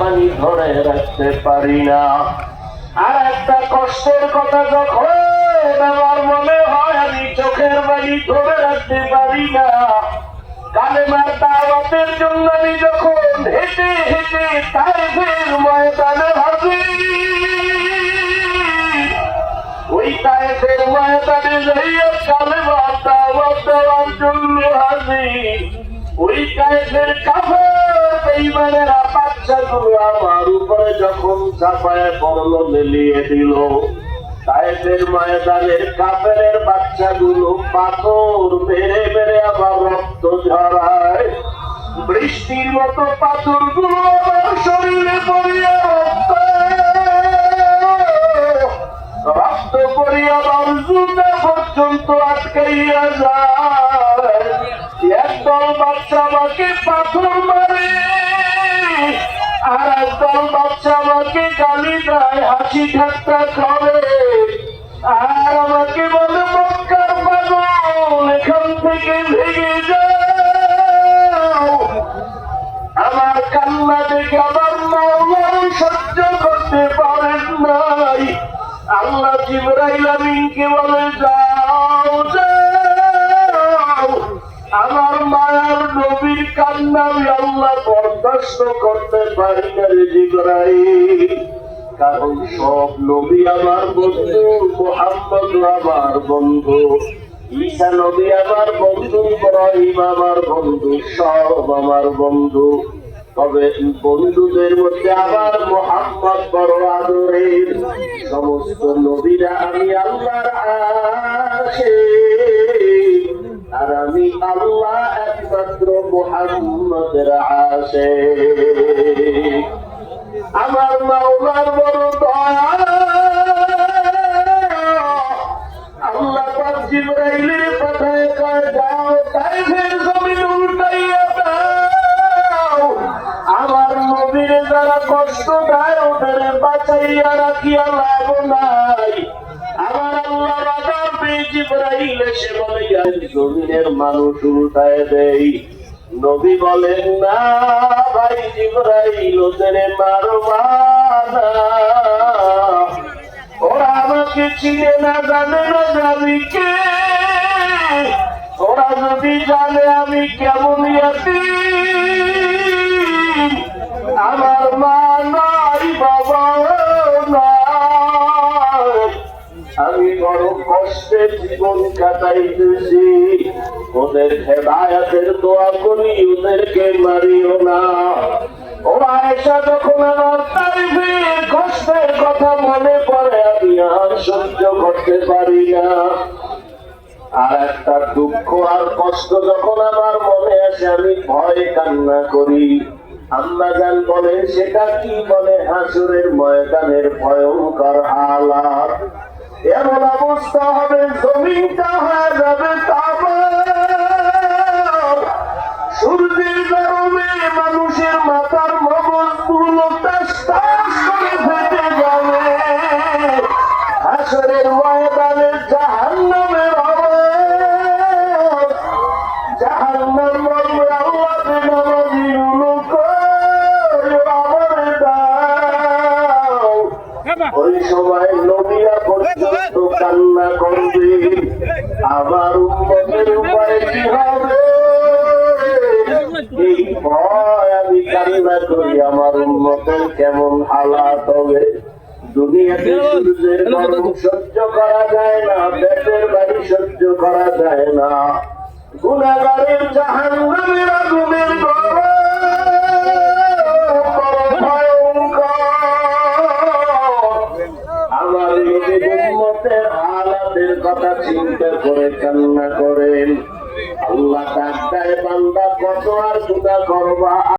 পানি ধরে রাখতে পারি না। আর একটা কষ্টের কথা যখন আমার মনে হয়, আমি চোখের পানি ধরে রাখতে পারি না। কালেমার দাওয়াতের জন্য আমি যখন হেঁটে হেঁটে তাইফের ময়দানে হাসি ওই তাইফের ময়দানে কালেমার দাওয়াত দেওয়ার জন্য হাসি ওই কায়েদের কাফের বেঈমানেরা বাচ্চাগুলো আমার উপরে যখন চাপায় পড়ল মেলিয়ে দিল, কায়েদের ময়দানের কাফেরের বাচ্চাগুলো পাথর মেরে মেরে আবার রক্ত ঝরায়। বৃষ্টির মতো পাথরগুলো আমার শরীরে পড়িয়া রক্ত। রক্ত পড়িয়া জুতা পর্যন্ত আটকাইয়া যায়। একদল বাচ্চা আমাকে পাথর মারে। হাসি ঠাট্টা করে। আর আমাকে বলে, মক্কার পাগল, এখান থেকে ভেঙে যাও। আমার কান্না দেখে আমার মাওলার সহ্য করতে পারেন নাই। আল্লাহ জিবরাইল আমিনকে বলে, যাও যাও। আমার মায়ার নবীর কান্না আমি আল্লাহ বরদাস্ত করতে পারি না জিবরাইল। কারণ সব নবী আমার বন্ধু, মোহাম্মদ আমার বন্ধু ঈসা নবী আমার বন্ধু, ইব্রাহিম আমার বন্ধু, সব আমার বন্ধু। তবে বন্ধুদের মধ্যে আমার মোহাম্মদ বড় আদরের, সমস্ত নবীরা আমি আল্লাহর আসে আর আমি আল্লাহ একমাত্র মোহাম্মদের আসে আমার মাওলার বড় দয়া। আল্লাহ কয়, যাও জমিন আমার নবীরে যারা কষ্ট দেয়, ওদের বাঁচাইয়া রাখিয়া লাভ নাই। আমার আল্লাহ রাজা জিবরাইল এসে বলে জমিনের মানুষ উল্টায় দেই। নবী বলেন, না ভাই জিবরাইল, ওদের মারবা ওরা আমাকে চিনে না, জানে না জানি কে। ওরা যদি জানে আমি কেমন আছি আমার জীবন কাটাইতেছি। ওদের হেদায়াতের দোয়া করি, ওদেরকে মারিও না। ওরা এসা যখন আমার কষ্টের কথা মনে পড়ে, আমি আর সহ্য করতে পারি না। আর একটা দুঃখ আর কষ্ট যখন আমার মনে আসে, আমি ভয় কান্না করি। জান বলে সেটা কি? বলে, হাসুরের ময়দানের ভয়ঙ্কর হালাত। এমন অবস্থা ওই সময় পর্যন্ত কান্না করবে। আমার উন্মতের উপায় কি হবে? এই ভয় আমি কান্না করি আমার উন্মতের কেমন হালাত হবে? দুনিয়াতে সূর্যের গরম সহ্য করা যায় না পেটের বাড়ি সহ্য করা যায় না। গুণাগারের জাহান হালাতের কথা চিন্তা করে কান্না করেন। আল্লাহ ডাক্তার বান্দা কত আর সুদা করবা?